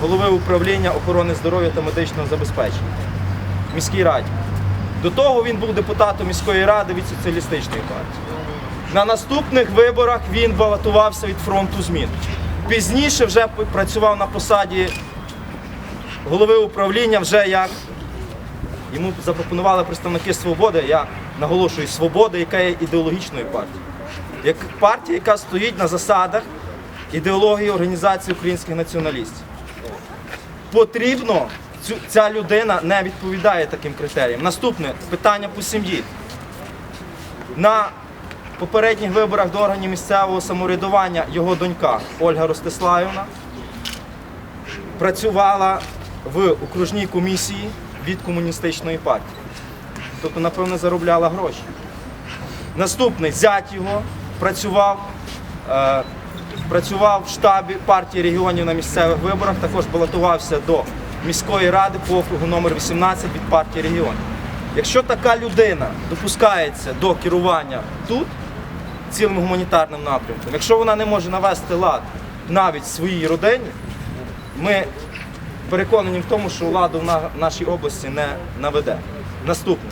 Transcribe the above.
голови управління охорони здоров'я та медичного забезпечення в міській раді. До того він був депутатом міської ради від соціалістичної партії. На наступних виборах він балотувався від фронту змін. Пізніше вже працював на посаді голови управління вже як йому запропонували представники свободи. Я наголошую свободи, яка є ідеологічною партією. Як партія, яка стоїть на засадах ідеології організації українських націоналістів. Потрібно ця людина не відповідає таким критеріям. Наступне питання по сім'ї. На попередніх виборах до органів місцевого самоврядування його донька Ольга Ростиславівна працювала в окружній комісії від комуністичної партії. Тобто, напевно, заробляла гроші. Наступний зять його працював, е, працював в штабі партії регіонів на місцевих виборах, також балотувався до міської ради по округу номер 18 від партії регіонів. Якщо така людина допускається до керування тут, цілим гуманітарним напрямком, якщо вона не може навести лад навіть своїй родині, ми переконані в тому, що владу в нашій області не наведе. Наступне.